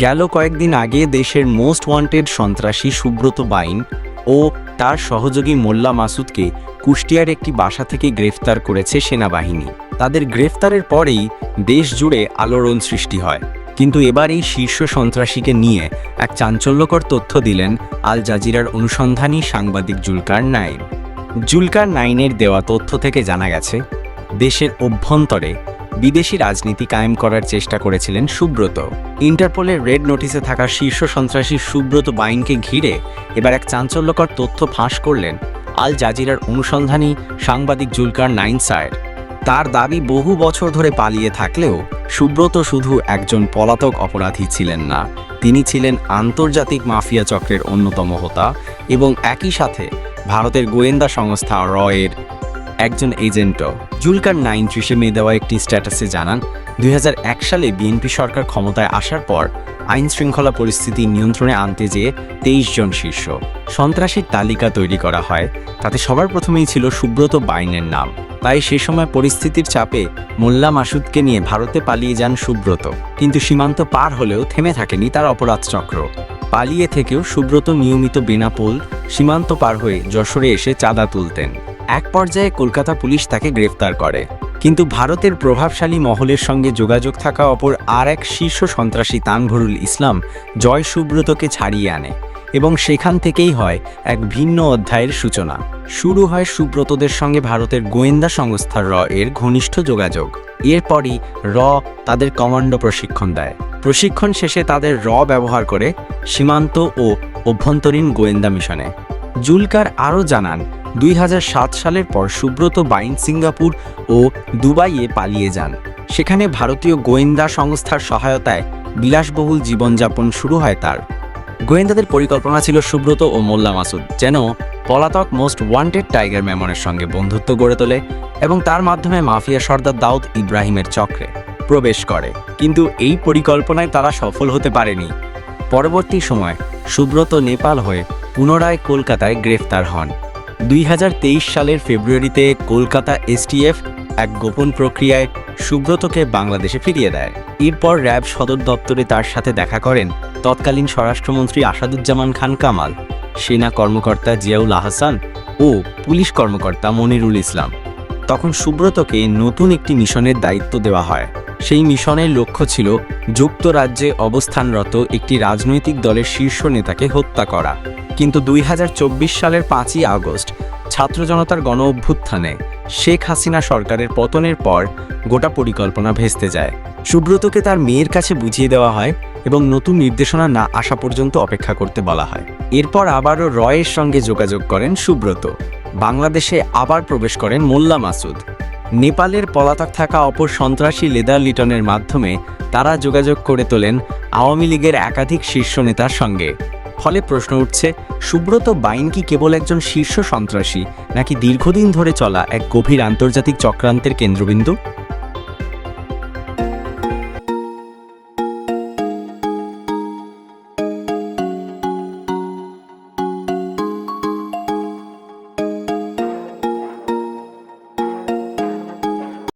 গেল কয়েকদিন আগে দেশের মোস্ট ওয়ান্টেড সন্ত্রাসী সুব্রত বাইন ও তার সহযোগী মোল্লা মাসুদকে কুষ্টিয়ার একটি বাসা থেকে গ্রেফতার করেছে সেনাবাহিনী। তাদের গ্রেফতারের পরেই দেশ জুড়ে আলোড়ন সৃষ্টি হয়। কিন্তু এবার এই শীর্ষ সন্ত্রাসীকে নিয়ে এক চাঞ্চল্যকর তথ্য দিলেন আল জাজিরার অনুসন্ধানী সাংবাদিক জুলকার নাইন। জুলকার নাইনের দেওয়া তথ্য থেকে জানা গেছে, দেশের অভ্যন্তরে বিদেশি রাজনীতি কায়েম করার চেষ্টা করেছিলেন সুব্রত। ইন্টারপোলের রেড নোটিসে থাকা শীর্ষ সন্ত্রাসী সুব্রত বাইনকে ঘিরে এবার এক চাঞ্চল্যকর তথ্য ফাঁস করলেন আল জাজিরার অনুসন্ধানী সাংবাদিক জুলকার নাইন সায়ের। তার দাবি বহু বছর ধরে পালিয়ে থাকলেও সুব্রত শুধু একজন পলাতক অপরাধী ছিলেন না, তিনি ছিলেন আন্তর্জাতিক মাফিয়া চক্রের অন্যতম হোতা এবং একই সাথে ভারতের গোয়েন্দা সংস্থা রয়ের একজন এজেন্টও। জুলকার নাইন ত্রিশে মে দেওয়া একটি স্ট্যাটাসে জানান, দুই হাজার এক সালে বিএনপি সরকার ক্ষমতায় আসার পর আইন শৃঙ্খলা পরিস্থিতি নিয়ন্ত্রণে আনতে যেয়ে তেইশ জন শীর্ষ। সন্ত্রাসীর তালিকা তৈরি করা হয়, তাতে সবার প্রথমেই ছিল সুব্রত বাইনের নাম। তাই সে সময় পরিস্থিতির চাপে মোল্লা মাসুদকে নিয়ে ভারতে পালিয়ে যান সুব্রত। কিন্তু সীমান্ত পার হলেও থেমে থাকেনি তার অপরাধ চক্র পালিয়ে থেকেও সুব্রত নিয়মিত বেনাপোল সীমান্ত পার হয়ে যশোরে এসে চাঁদা তুলতেন। এক পর্যায়ে কলকাতা পুলিশ তাকে গ্রেফতার করে। কিন্তু ভারতের প্রভাবশালী মহলের সঙ্গে যোগাযোগ থাকা অপর আর এক শীর্ষ সন্ত্রাসী তানভরুল ইসলাম জয় সুব্রতকে ছাড়িয়ে আনে এবং সেখান থেকেই হয় এক ভিন্ন অধ্যায়ের সূচনা। শুরু হয় সুব্রতদের সঙ্গে ভারতের গোয়েন্দা সংস্থা র এর ঘনিষ্ঠ যোগাযোগ। এরপরই র তাদের কমান্ডো প্রশিক্ষণ দেয়। প্রশিক্ষণ শেষে তাদের র ব্যবহার করে সীমান্ত ও অভ্যন্তরীণ গোয়েন্দা মিশনে। জুলকার আরও জানান দুই হাজার সাত সালের পর সুব্রত বাইন সিঙ্গাপুর ও দুবাইয়ে পালিয়ে যান। সেখানে ভারতীয় গোয়েন্দা সংস্থার সহায়তায় বিলাসবহুল জীবনযাপন শুরু হয় তার। গোয়েন্দাদের পরিকল্পনা ছিল সুব্রত ও মোল্লা মাসুদ, যেন পলাতক মোস্ট ওয়ান্টেড টাইগার মেমনের সঙ্গে বন্ধুত্ব গড়ে তোলে এবং তার মাধ্যমে মাফিয়া সর্দার দাউদ ইব্রাহিমের চক্রে প্রবেশ করে। কিন্তু এই পরিকল্পনায় তারা সফল হতে পারেনি। পরবর্তী সময় সুব্রত নেপাল হয়ে পুনরায় কলকাতায় গ্রেফতার হন। দুই হাজার তেইশ সালের ফেব্রুয়ারিতে কলকাতা এসটিএফ এক গোপন প্রক্রিয়ায় সুব্রতকে বাংলাদেশে ফিরিয়ে দেয়। এরপর র্যাব সদর দপ্তরে তার সাথে দেখা করেন তৎকালীন স্বরাষ্ট্রমন্ত্রী আসাদুজ্জামান খান কামাল, সেনা কর্মকর্তা জিয়াউল আহসান ও পুলিশ কর্মকর্তা মনিরুল ইসলাম। তখন সুব্রতকে নতুন একটি মিশনের দায়িত্ব দেওয়া হয়। সেই মিশনের লক্ষ্য ছিল যুক্তরাজ্যে অবস্থানরত একটি রাজনৈতিক দলের শীর্ষ নেতাকে হত্যা করা। কিন্তু দুই হাজার চব্বিশ সালের পাঁচই আগস্ট ছাত্র জনতার গণ অভ্যুত্থানে শেখ হাসিনা সরকারের পতনের পর গোটা পরিকল্পনা ভেস্তে যায়। সুব্রতকে তার মেয়ের কাছে বুঝিয়ে দেওয়া হয় এবং নতুন নির্দেশনা না আসা পর্যন্ত অপেক্ষা করতে বলা হয়। এরপর আবারও রয়ের সঙ্গে যোগাযোগ করেন সুব্রত। বাংলাদেশে আবার প্রবেশ করেন মোল্লা মাসুদ। নেপালের পলাতক থাকা অপর সন্ত্রাসী লেদার লিটনের মাধ্যমে তারা যোগাযোগ করে তোলেন আওয়ামী লীগের একাধিক শীর্ষ নেতার সঙ্গে। ফলে প্রশ্ন উঠছে, সুব্রত বাইন কি কেবল একজন শীর্ষ সন্ত্রাসী, নাকি দীর্ঘদিন ধরে চলা এক গভীর আন্তর্জাতিক চক্রান্তের কেন্দ্রবিন্দু?